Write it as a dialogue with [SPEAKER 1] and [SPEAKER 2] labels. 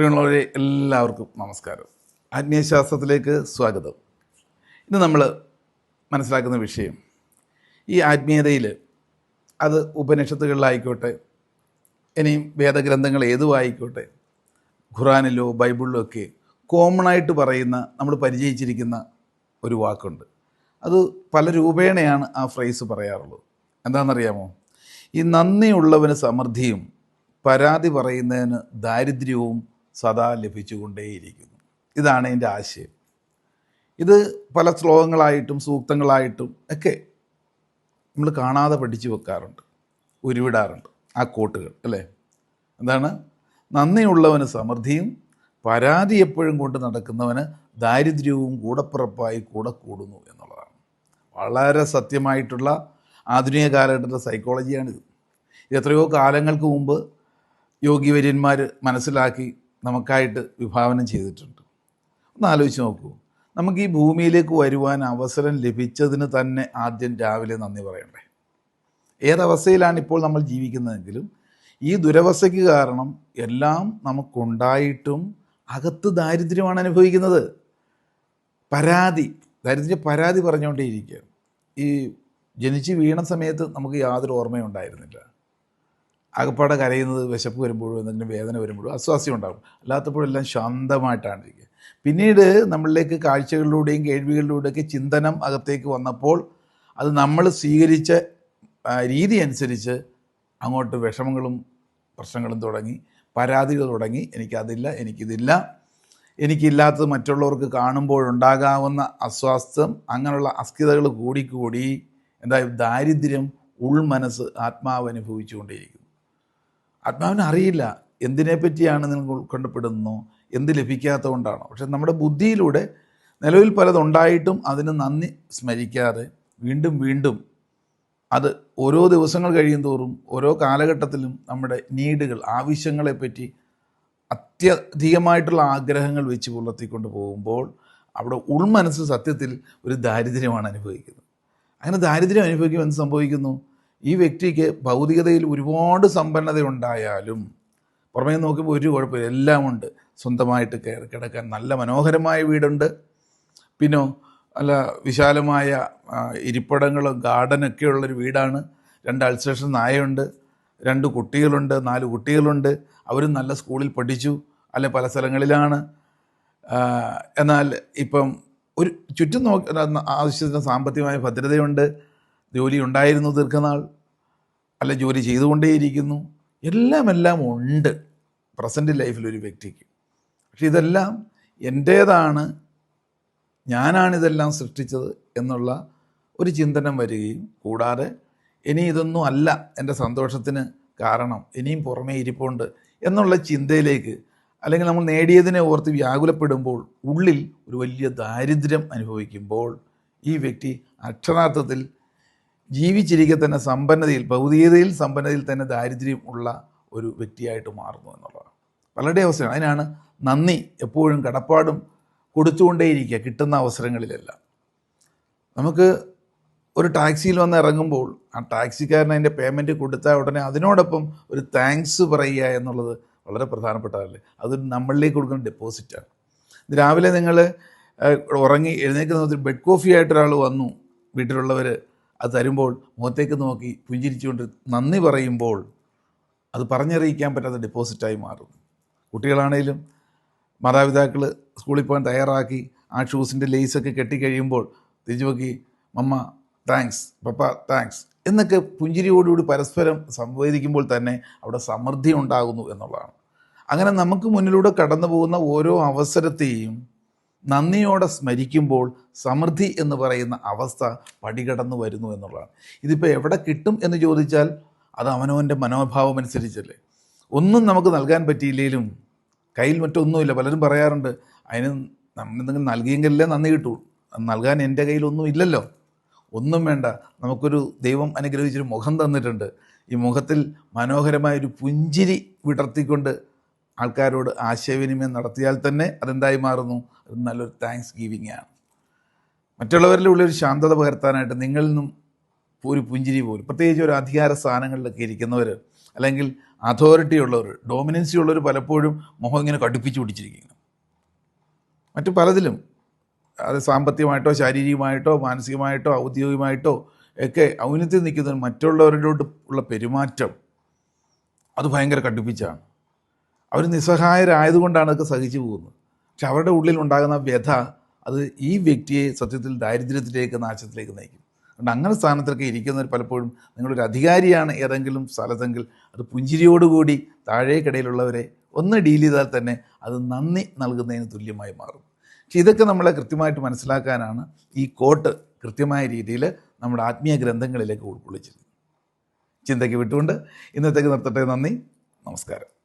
[SPEAKER 1] പ്രിയമുള്ളവരെ എല്ലാവർക്കും നമസ്കാരം. ആത്മീയശാസ്ത്രത്തിലേക്ക് സ്വാഗതം. ഇന്ന് നമ്മൾ മനസ്സിലാക്കുന്ന വിഷയം ഈ ആത്മീയതയിൽ അത് ഉപനിഷത്തുകളിലായിക്കോട്ടെ ഇനിയും വേദഗ്രന്ഥങ്ങൾ ഏതുമായിക്കോട്ടെ ഖുറാനിലോ ബൈബിളിലോ ഒക്കെ കോമൺ ആയിട്ട് പറയുന്ന നമ്മൾ പരിചയിച്ചിരിക്കുന്ന ഒരു വാക്കുണ്ട്. അത് പല രൂപേണയാണ് ആ ഫ്രേസ് പറയാറുള്ളത്. എന്താണെന്നറിയാമോ? ഈ നന്ദിയുള്ളവന് സമൃദ്ധിയും പരാതി പറയുന്നതിന് ദാരിദ്ര്യവും സദാ ലഭിച്ചുകൊണ്ടേയിരിക്കുന്നു. ഇതാണ് എന്റെ ആശയം. ഇത് പല ശ്ലോകങ്ങളായിട്ടും സൂക്തങ്ങളായിട്ടും ഒക്കെ നമ്മൾ കാണാതെ പഠിച്ചു വെക്കാറുണ്ട്. ഉരുവിടാറുണ്ട് ആ കോട്ടുകൾ അല്ലേ? എന്താണ്? നന്ദിയുള്ളവന് സമൃദ്ധിയും പരാതി എപ്പോഴും കൊണ്ട് നടക്കുന്നവന് ദാരിദ്ര്യവും കൂടപ്പിറപ്പായി കൂടെ കൂടുന്നു എന്നുള്ളതാണ്. വളരെ സത്യമായിട്ടുള്ള ആധുനിക കാലഘട്ടത്തിലെ സൈക്കോളജിയാണിത് എത്രയോ കാലങ്ങൾക്ക് മുമ്പ് യോഗിവര്യന്മാർ മനസ്സിലാക്കി നമുക്കായിട്ട് വിഭാവനം ചെയ്തിട്ടുണ്ട്. ഒന്ന് ആലോചിച്ച് നോക്കൂ. നമുക്ക് ഈ ഭൂമിയിലേക്ക് വരുവാൻ അവസരം ലഭിച്ചതിന് തന്നെ ആദ്യം രാവിലെ നന്ദി പറയണ്ടേ? ഏതവസ്ഥയിലാണ് ഇപ്പോൾ നമ്മൾ ജീവിക്കുന്നതെങ്കിലും ഈ ദുരവസ്ഥയ്ക്ക് കാരണം എല്ലാം നമുക്കുണ്ടായിട്ടും അകത്ത് ദാരിദ്ര്യമാണ് അനുഭവിക്കുന്നത്. പരാതി ദാരിദ്ര്യ പരാതി പറഞ്ഞുകൊണ്ടേയിരിക്കുക ഈ ജനിച്ച് വീണ സമയത്ത് നമുക്ക് യാതൊരു ഓർമ്മയും ഉണ്ടായിരുന്നില്ല. അകപ്പാടെ കരയുന്നത് വിശപ്പ് വരുമ്പോഴും എന്തെങ്കിലും വേദന വരുമ്പോഴും അസ്വാസ്യം ഉണ്ടാകും. അല്ലാത്തപ്പോഴെല്ലാം ശാന്തമായിട്ടാണ് ഇരിക്കുക. പിന്നീട് നമ്മളിലേക്ക് കാഴ്ചകളിലൂടെയും കേൾവികളിലൂടെയൊക്കെ ചിന്തനം അകത്തേക്ക് വന്നപ്പോൾ അത് നമ്മൾ സ്വീകരിച്ച രീതി അനുസരിച്ച് അങ്ങോട്ട് വിഷമങ്ങളും പ്രശ്നങ്ങളും തുടങ്ങി പരാതികൾ തുടങ്ങി എനിക്കതില്ല എനിക്കിതില്ല എനിക്കില്ലാത്തത് മറ്റുള്ളവർക്ക് കാണുമ്പോഴുണ്ടാകാവുന്ന അസ്വാസ്ഥ്യം അങ്ങനെയുള്ള അസ്ഥിതകൾ കൂടിക്കൂടി എന്തായാലും ദാരിദ്ര്യം ഉൾമനസ്സ് ആത്മാവ് അനുഭവിച്ചുകൊണ്ടേയിരിക്കുന്നു ആത്മാവിന് അറിയില്ല. എന്തിനെ പറ്റിയാണ് നിങ്ങൾ ഉൾക്കൊണ്ടപ്പെടുന്നു? എന്ത് ലഭിക്കാത്തതുകൊണ്ടാണോ? പക്ഷെ നമ്മുടെ ബുദ്ധിയിലൂടെ നിലവിൽ പലതുണ്ടായിട്ടും അതിന് നന്ദി സ്മരിക്കാതെ വീണ്ടും വീണ്ടും അത് ഓരോ ദിവസങ്ങൾ കഴിയും തോറും ഓരോ കാലഘട്ടത്തിലും നമ്മുടെ നീഡുകൾ ആവശ്യങ്ങളെപ്പറ്റി അത്യധികമായിട്ടുള്ള ആഗ്രഹങ്ങൾ വെച്ച് പുലർത്തിക്കൊണ്ട് പോകുമ്പോൾ അവിടെ ഉൾമനസ്സ് സത്യത്തിൽ ഒരു ദാരിദ്ര്യമാണ് അനുഭവിക്കുന്നത്. അങ്ങനെ ദാരിദ്ര്യം അനുഭവിക്കുമ്പോൾ എന്ത് സംഭവിക്കുന്നു? ഈ വ്യക്തിക്ക് ഭൗതികതയിൽ ഒരുപാട് സമ്പന്നത ഉണ്ടായാലും പുറമേ നോക്കുമ്പോൾ ഒരു കുഴപ്പമില്ല. എല്ലാമുണ്ട് സ്വന്തമായിട്ട് കിടക്കാൻ നല്ല മനോഹരമായ വീടുണ്ട്. പിന്നെ നല്ല വിശാലമായ ഇരിപ്പിടങ്ങളും ഗാർഡനൊക്കെ ഉള്ളൊരു വീടാണ്. രണ്ട് അൾസേഷൻ നായയുണ്ട്. രണ്ട് കുട്ടികളുണ്ട്. നാല് കുട്ടികളുണ്ട്. അവരും നല്ല സ്കൂളിൽ പഠിച്ചു. അല്ലെ പല സ്ഥലങ്ങളിലാണ്. എന്നാൽ ഇപ്പം ഒരു ചുറ്റും നോക്കി ആവശ്യത്തിന് സാമ്പത്തികമായ ഭദ്രതയുണ്ട്. ജോലി ഉണ്ടായിരുന്നു ദീർഘനാൾ. അല്ല ജോലി ചെയ്തുകൊണ്ടേയിരിക്കുന്നു. എല്ലാം എല്ലാം ഉണ്ട്. പ്രസന്റ് ലൈഫിൽ ഒരു വ്യക്തിക്ക്. പക്ഷെ ഇതെല്ലാം എന്റേതാണ് ഞാനാണിതെല്ലാം സൃഷ്ടിച്ചത് എന്നുള്ള ഒരു ചിന്തനം വരികയും കൂടാതെ ഇനി ഇതൊന്നും അല്ല എന്റെ സന്തോഷത്തിന് കാരണം ഇനിയും പുറമേ ഇരിപ്പുണ്ട് എന്നുള്ള ചിന്തയിലേക്ക് അല്ലെങ്കിൽ നമ്മൾ നേടിയതിനെ ഓർത്ത് വ്യാകുലപ്പെടുമ്പോൾ ഉള്ളിൽ ഒരു വലിയ ദാരിദ്ര്യം അനുഭവിക്കുമ്പോൾ ഈ വ്യക്തി അക്ഷരാർത്ഥത്തിൽ ജീവിച്ചിരിക്കെ തന്നെ സമ്പന്നതയിൽ ഭൗതികതയിൽ സമ്പന്നതയിൽ തന്നെ ദാരിദ്ര്യം ഉള്ള ഒരു വ്യക്തിയായിട്ട് മാറുന്നു എന്നുള്ളതാണ്. പലരുടെ അവസരമാണ് അതിനാണ് നന്ദി എപ്പോഴും കടപ്പാടും കൊടുത്തുകൊണ്ടേയിരിക്കുക കിട്ടുന്ന അവസരങ്ങളിലെല്ലാം. നമുക്ക് ഒരു ടാക്സിയിൽ വന്ന് ഇറങ്ങുമ്പോൾ ആ ടാക്സിക്കാരന് അതിന്റെ പേയ്മെന്റ് കൊടുത്താൽ ഉടനെ അതിനോടൊപ്പം ഒരു താങ്ക്സ് പറയുക എന്നുള്ളത് വളരെ പ്രധാനപ്പെട്ടതല്ലേ അത് നമ്മളിലേക്ക് കൊടുക്കുന്ന ഡെപ്പോസിറ്റാണ് രാവിലെ നിങ്ങൾ ഉറങ്ങി എഴുന്നേക്കുന്ന ഒരു ബെഡ് കോഫി ആയിട്ട് ഒരാൾ വന്നു വീട്ടിലുള്ളവർ അത് തരുമ്പോൾ മുഖത്തേക്ക് നോക്കി പുഞ്ചിരിച്ചുകൊണ്ട് നന്ദി പറയുമ്പോൾ അത് പറഞ്ഞറിയിക്കാൻ പറ്റാത്ത ഡെപ്പോസിറ്റായി മാറും കുട്ടികളാണേലും മാതാപിതാക്കൾ സ്കൂളിൽ പോകാൻ തയ്യാറാക്കി ആ ഷൂസിന്റെ ലേസൊക്കെ കെട്ടിക്കഴിയുമ്പോൾ തിരിച്ചു നോക്കി മമ്മ താങ്ക്സ് പപ്പ താങ്ക്സ് എന്നൊക്കെ പുഞ്ചിരിയോടുകൂടി പരസ്പരം സംവേദിക്കുമ്പോൾ തന്നെ അവിടെ സമൃദ്ധി ഉണ്ടാകുന്നു എന്നുള്ളതാണ്. അങ്ങനെ നമുക്ക് മുന്നിലൂടെ കടന്നു പോകുന്ന ഓരോ അവസരത്തെയും നന്ദിയോടെ സ്മരിക്കുമ്പോൾ സമൃദ്ധി എന്ന് പറയുന്ന അവസ്ഥ പടികടന്നു വരുന്നു എന്നുള്ളതാണ്. ഇതിപ്പോൾ എവിടെ കിട്ടും എന്ന് ചോദിച്ചാൽ അത് അവനവന്റെ മനോഭാവം അനുസരിച്ചല്ലേ. ഒന്നും നമുക്ക് നൽകാൻ പറ്റിയില്ലെങ്കിലും കയ്യിൽ മറ്റൊന്നുമില്ല. പലരും പറയാറുണ്ട് അതിന് നമ്മൾ എന്തെങ്കിലും നൽകിയെങ്കിലല്ലേ നന്ദി കിട്ടൂ. അത് നൽകാൻ എന്റെ കയ്യിലൊന്നും ഇല്ലല്ലോ. ഒന്നും വേണ്ട. നമുക്കൊരു ദൈവം അനുഗ്രഹിച്ചൊരു മുഖം തന്നിട്ടുണ്ട്. ഈ മുഖത്തിൽ മനോഹരമായൊരു പുഞ്ചിരി വിടർത്തിക്കൊണ്ട് ആൾക്കാരോട് ആശയവിനിമയം നടത്തിയാൽ തന്നെ അതെന്തായി മാറുന്നു? അത് നല്ലൊരു താങ്ക്സ് ഗീവിങ് ആണ് മറ്റുള്ളവരിലുള്ള ഒരു ശാന്തത പകർത്താനായിട്ട് നിങ്ങളിൽ നിന്നും ഒരു പുഞ്ചിരി പോലും പ്രത്യേകിച്ച് ഒരു അധികാര സ്ഥാനങ്ങളിലൊക്കെ ഇരിക്കുന്നവർ അല്ലെങ്കിൽ അതോറിറ്റി ഉള്ളവർ ഡോമിനൻസി ഉള്ളവർ പലപ്പോഴും മുഖം ഇങ്ങനെ കടുപ്പിച്ച് പിടിച്ചിരിക്കുന്നു. മറ്റു പലതിലും അത് സാമ്പത്തികമായിട്ടോ ശാരീരികമായിട്ടോ മാനസികമായിട്ടോ ഔദ്യോഗികമായിട്ടോ ഒക്കെ ഔന്നത്തിൽ നിൽക്കുന്ന മറ്റുള്ളവരോട് ഉള്ള പെരുമാറ്റം അത് ഭയങ്കര കടുപ്പിച്ചാണ്. അവർ നിസ്സഹായരായതുകൊണ്ടാണ് അതൊക്കെ സഹിച്ചു പോകുന്നത്. പക്ഷെ അവരുടെ ഉള്ളിൽ ഉണ്ടാകുന്ന വ്യഥ അത് ഈ വ്യക്തിയെ സത്യത്തിൽ ദാരിദ്ര്യത്തിലേക്ക് നാശത്തിലേക്ക് നയിക്കും. അതുകൊണ്ട് അങ്ങനെ സ്ഥാനത്തൊക്കെ ഇരിക്കുന്നവർ പലപ്പോഴും നിങ്ങളൊരു അധികാരിയാണ് ഏതെങ്കിലും സ്ഥലത്തെങ്കിൽ അത് പുഞ്ചിരിയോടുകൂടി താഴേക്കിടയിലുള്ളവരെ ഒന്ന് ഡീൽ ചെയ്താൽ തന്നെ അത് നന്ദി നൽകുന്നതിന് തുല്യമായി മാറും. പക്ഷെ ഇതൊക്കെ നമ്മളെ കൃത്യമായിട്ട് മനസ്സിലാക്കാനാണ് ഈ കോട്ട് കൃത്യമായ രീതിയിൽ നമ്മുടെ ആത്മീയ ഗ്രന്ഥങ്ങളിലേക്ക് ഉൾക്കൊള്ളിച്ചിരുന്നത് ചിന്തയ്ക്ക് വിട്ടുകൊണ്ട് ഇന്നത്തേക്ക് നിർത്തട്ടെ. നന്ദി. നമസ്കാരം.